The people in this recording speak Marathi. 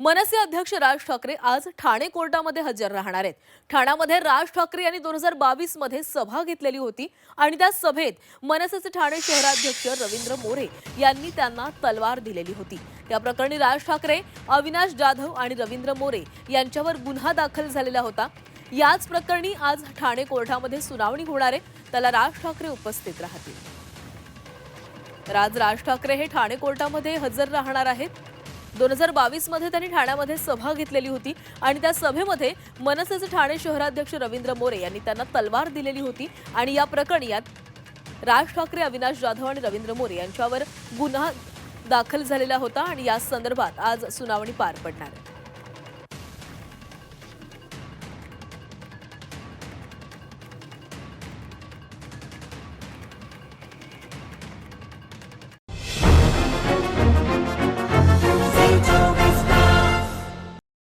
मनसे अध्यक्ष राज ठाकरे आज ठाणे कोर्टामध्ये हजर राहणार आहेत. ठाण्यामध्ये राज ठाकरे यांनी दोन हजार बावीसमध्ये सभा घेतलेली होती आणि त्या सभेत मनसेचे ठाणे शहराध्यक्ष रवींद्र मोरे यांनी त्यांना तलवार दिलेली होती. या प्रकरणी राज ठाकरे अविनाश जाधव आणि रवींद्र मोरे यांच्यावर गुन्हा दाखल झालेला होता. याच प्रकरणी आज ठाणे कोर्टामध्ये सुनावणी होणार आहे. त्याला राज ठाकरे उपस्थित राहतील. तर आज राज ठाकरे हे ठाणे कोर्टामध्ये हजर राहणार आहेत. दोन हजार बावीसमध्ये त्यांनी ठाण्यामध्ये सभा घेतलेली होती आणि त्या सभेमध्ये मनसेचे ठाणे शहराध्यक्ष रवींद्र मोरे यांनी त्यांना तलवार दिलेली होती. आणि या प्रकरणी यात राज ठाकरे अविनाश जाधव आणि रवींद्र मोरे यांच्यावर गुन्हा दाखल झालेला होता आणि या संदर्भात आज सुनावणी पार पडणार आहे.